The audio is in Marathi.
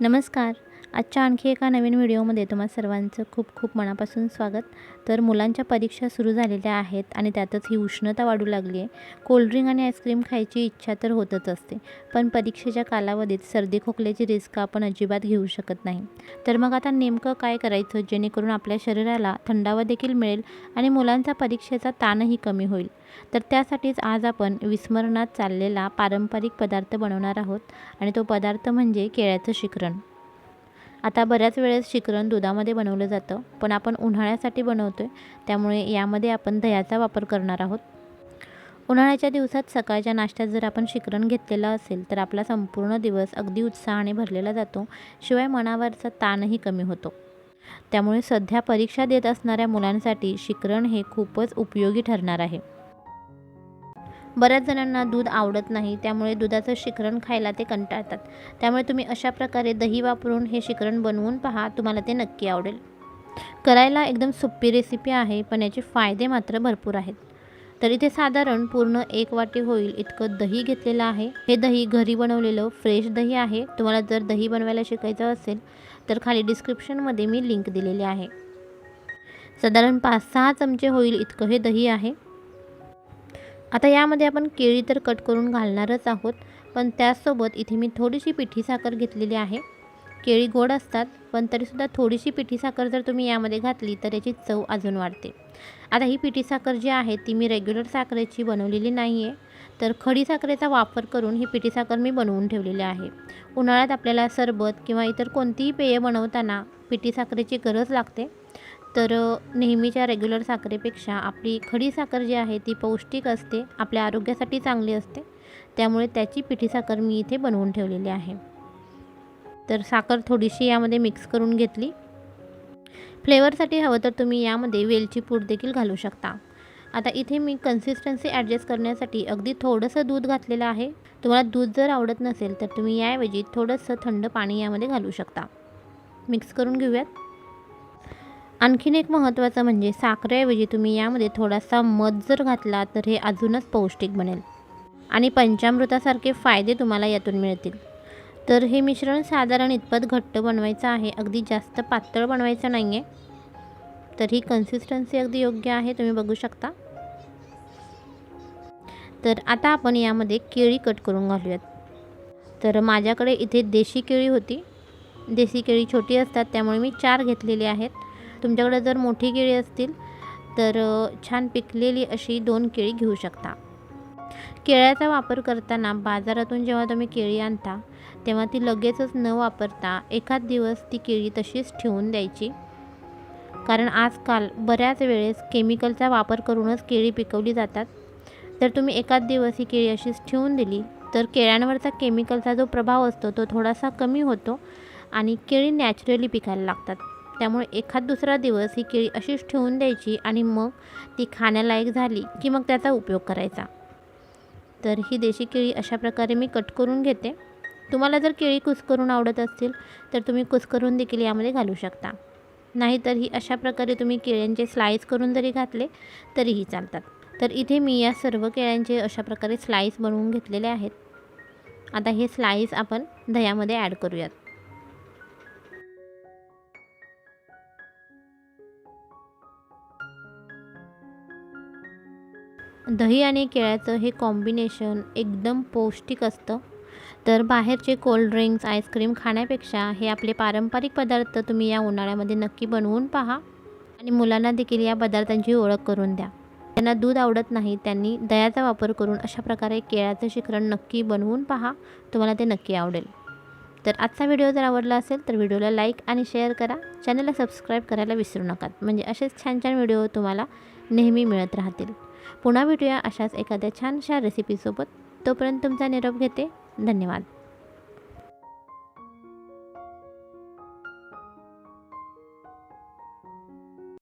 नमस्कार. आजच्या आणखी एका नवीन व्हिडिओमध्ये तुम्हा सर्वांचं खूप खूप मनापासून स्वागत. तर मुलांच्या परीक्षा सुरू झालेल्या आहेत आणि त्यातच ही उष्णता वाढू लागली आहे. कोल्ड्रिंक आणि आईस्क्रीम खायची इच्छा तर होतच असते. पण परीक्षेच्या कालावधीत सर्दी खोकल्याची रिस्क आपण अजिबात घेऊ शकत नाही. तर मग आता नेमकं काय करायचं? जेणेकरून आपल्या शरीराला थंडावा देखील मिळेल आणि मुलांचा परीक्षेचा ताणही कमी होईल. तर त्यासाठीच आज आपण विस्मरणात चाललेला पारंपरिक पदार्थ बनवणार आहोत आणि तो पदार्थ म्हणजे केळ्याचं शिखरण. आता बऱ्याच वेळेस शिकरण दुधामध्ये बनवलं जातं पण आपण उन्हाळ्यासाठी बनवतो आहे त्यामुळे यामध्ये आपण दह्याचा वापर करणार आहोत. उन्हाळ्याच्या दिवसात सकाळच्या नाश्त्यात जर आपण शिकरण घेतलेलं असेल तर आपला संपूर्ण दिवस अगदी उत्साहाने भरलेला जातो शिवाय मनावरचा ताणही कमी होतो. त्यामुळे सध्या परीक्षा देत असणाऱ्या मुलांसाठी शिकरण हे खूपच उपयोगी ठरणार आहे. बऱ्याच जणांना दूध आवडत नाही त्यामुळे दुधाचं शिकरण खायला ते कंटाळतात. त्यामुळे तुम्ही अशा प्रकारे दही वापरून हे शिकरण बनवून पहा तुम्हाला ते नक्की आवडेल. करायला एकदम सोपी रेसिपी आहे पण याचे फायदे मात्र भरपूर आहेत. तर इथे साधारण पूर्ण एक वाटी होईल इतकं दही घेतलेलं आहे. हे दही घरी बनवलेलं फ्रेश दही आहे. तुम्हाला जर दही बनवायला शिकायचं असेल तर खाली डिस्क्रिप्शनमध्ये मी लिंक दिलेली आहे. साधारण पाच सहा चमचे होईल इतकं हे दही आहे. आता यामध्ये आपण केळी तर कट करून घालणारच आहोत पण त्याचसोबत इथे मी थोडीशी पिठी साखर घेतलेली आहे. केळी गोड असतात पण तरीसुद्धा थोडीशी पिठी साखर जर तुम्ही यामध्ये घातली तर याची चव अजून वाढते. आता ही पिठी साखर जी आहे ती मी रेग्युलर साखरेची बनवलेली नाही आहे तर खडी साखरेचा वापर करून ही पिठी साखर मी बनवून ठेवलेली आहे. उन्हाळ्यात आपल्याला सरबत किंवा इतर कोणतीही पेय बनवताना पिठी साखरेची गरज लागते. तर नेहमीच्या रेग्युलर साखरेपेक्षा आपली खडी साखर जी आहे ती पौष्टिक असते आपल्या आरोग्यासाठी चांगली असते. त्यामुळे त्याची पिठी साखर मी इथे बनवून ठेवलेली आहे. तर साखर थोडीशी यामध्ये मिक्स करून घेतली. फ्लेवरसाठी हवं तर तुम्ही यामध्ये वेलची पूड देखील घालू शकता. आता इथे मी कन्सिस्टन्सी ॲडजस्ट करण्यासाठी अगदी थोडंसं दूध घातलेलं आहे. तुम्हाला दूध जर आवडत नसेल तर तुम्ही याऐवजी थोडंसं थंड पाणी यामध्ये घालू शकता. मिक्स करून घेऊयात. आणखीन एक महत्त्वाचं म्हणजे साखरेऐवजी तुम्ही यामध्ये थोडासा मध जर घातला तर हे अजूनच पौष्टिक बनेल. आणि पंचामृतासारखे फायदे तुम्हाला यातून मिळतील. तर हे मिश्रण साधारण इतपत घट्ट बनवायचं आहे अगदी जास्त पातळ बनवायचं नाही आहे तर ही कन्सिस्टन्सी अगदी योग्य आहे तुम्ही बघू शकता. तर आता आपण यामध्ये केळी कट करून घालूयात. तर माझ्याकडे इथे देशी केळी होती. देशी केळी छोटी असतात त्यामुळे मी चार घेतलेली आहेत. तुमच्याकडे जर मोठी केळी असतील तर छान पिकलेली अशी दोन केळी घेऊ शकता. केळ्याचा वापर करताना बाजारातून जेव्हा तुम्ही केळी आणता तेव्हा ती लगेचच न वापरता एखाद दिवस ती केळी तशीच ठेवून द्यायची. कारण आजकाल बऱ्याच वेळेस केमिकलचा वापर करूनच केळी पिकवली जातात. जर तुम्ही एकाच दिवस ही केळी अशीच ठेवून दिली तर केळ्यांवरचा केमिकलचा जो प्रभाव असतो तो थोडासा कमी होतो आणि केळी नॅचरली पिकायला लागतात. त्यामुळे एखाद दुसरा दिवस ही केळी अशीच ठेवून द्यायची आणि मग ती खाण्यालायक झाली की मग त्याचा उपयोग करायचा. तर ही देशी केळी अशा प्रकारे मी कट करून घेते. तुम्हाला जर केळी कुस्करून आवडत असतील तर तुम्ही कुस्करून देखील यामध्ये घालू शकता. नाहीतर ही अशा प्रकारे तुम्ही केळ्यांचे स्लाईस करून जरी घातले तरीही चालतात. तर इथे मी या सर्व केळ्यांचे अशा प्रकारे स्लाईस बनवून घेतलेले आहेत. आता हे स्लाईस आपण दह्यामध्ये ॲड करूयात. दही आणि केळ्याचं हे कॉम्बिनेशन एकदम पौष्टिक असतं. तर बाहेरचे कोल्ड्रिंक्स आईस्क्रीम खाण्यापेक्षा हे आपले पारंपरिक पदार्थ तुम्ही या उन्हाळ्यामध्ये नक्की बनवून पहा. आणि मुलांना देखील या पदार्थांची ओळख करून द्या. त्यांना दूध आवडत नाही त्यांनी दह्याचा वापर करून अशा प्रकारे केळ्याचं शिखरण नक्की बनवून पहा. तुम्हाला ते नक्की आवडेल. तर आजचा व्हिडिओ जर आवडला असेल तर व्हिडिओला लाईक आणि शेअर करा. चॅनलला सबस्क्राईब करायला विसरू नका. म्हणजे असेच छान छान व्हिडिओ तुम्हाला नेहमी मिळत राहतील. पुन्हा भेटूया अशाच एखाद्या छानशा रेसिपीसोबत तोपर्यंत तुमचा निरोप घेते. धन्यवाद.